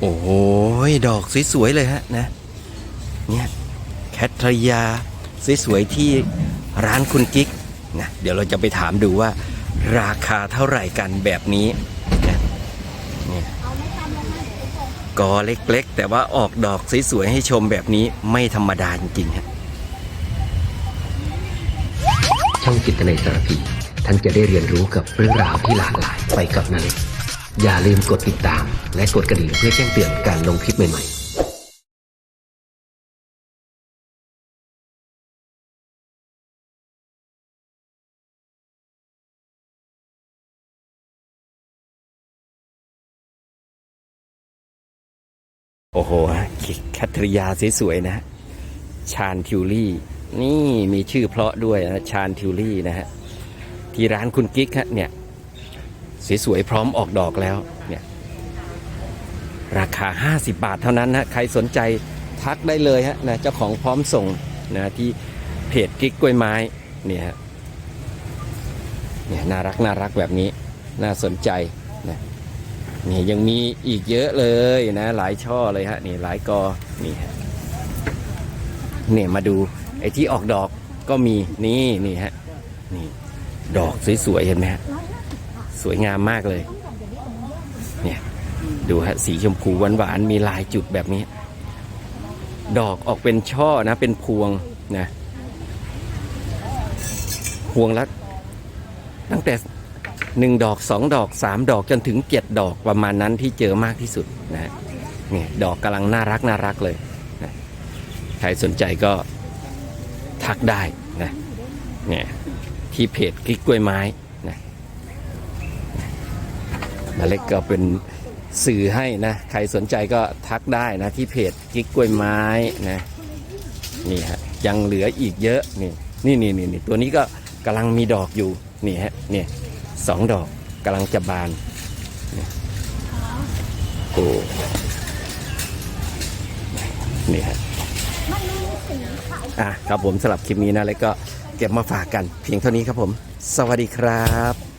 โอ้โหดอกสวยๆเลยฮะนะเนี่ยแคทรยาสวยๆที่ร้านคุณกิ๊กนะเดี๋ยวเราจะไปถามดูว่า ราคาเท่าไหร่กันแบบนี้นะเนี่ยกอเล็กๆ แต่ว่าออกดอกสวยๆให้ชมแบบนี้ไม่ธรรมดาจริงๆฮะช่องจิตในสารพีท่านจะได้เรียนรู้กับเรื่องราวที่หลากหลายไปกับนาเล็ก อย่าลืมกดติดตาม และกดกระดิ่งเพื่อแจ้งเตือนการลงคลิปใหม่ๆโอ้โหแคทริยาสวยๆนะฮะชานทิวลี่ นี่มีชื่อเพราะด้วยนะ ชานทิวลี่นะฮะ ที่ร้านคุณกิ๊กฮะเนี่ย สวยๆพร้อมออกดอกแล้วเนี่ยราคา 50 บาทเท่านั้นนะใครสนใจทักได้เลยฮะนะเจ้าของพร้อมส่งนะที่เพจกิ๊กกล้วยไม้เนี่ยฮะเนี่ยน่ารักน่ารักแบบนี้น่าสนใจนะนี่ยังมีอีกเยอะเลยนะหลายช่อเลยฮะนี่หลายกอนี่ฮะเนี่ยมาดูไอ้ที่ออกดอกก็มีนี่นี่ฮะนี่ดอกสวยๆเห็นไหมฮะ สวยงามมากเลย เนี่ย ดูฮะ สีชมพูหวานๆมีลายจุดแบบนี้ ดอกออกเป็นช่อนะ เป็นพวงนะ พวงละตั้งแต่หนึ่งดอกสองดอกสามดอกจนถึงเจ็ดดอกประมาณนั้นที่เจอมากที่สุดนะฮะเนี่ยดอกกำลังน่ารักน่ารักเลยนะใครสนใจก็ทักได้นะเนี่ยที่เพจกิ๊กกล้วยไม้ นาเล็กก็เป็นสื่อให้นะ ใครสนใจก็ทักได้นะ ที่เพจกิ๊กกล้วยไม้นะนี่ฮะยังเหลืออีกเยอะนี่นี่นี่นี่นี่ตัวนี้ก็กำลังมีดอกอยู่นี่ฮะเนี่ยสองดอกกำลังจะบานนี่โอ้นี่ฮะอะครับผมสำหรับคลิปนี้นะแล้วก็เก็บมาฝากกันเพียงเท่านี้ครับผม สวัสดีครับ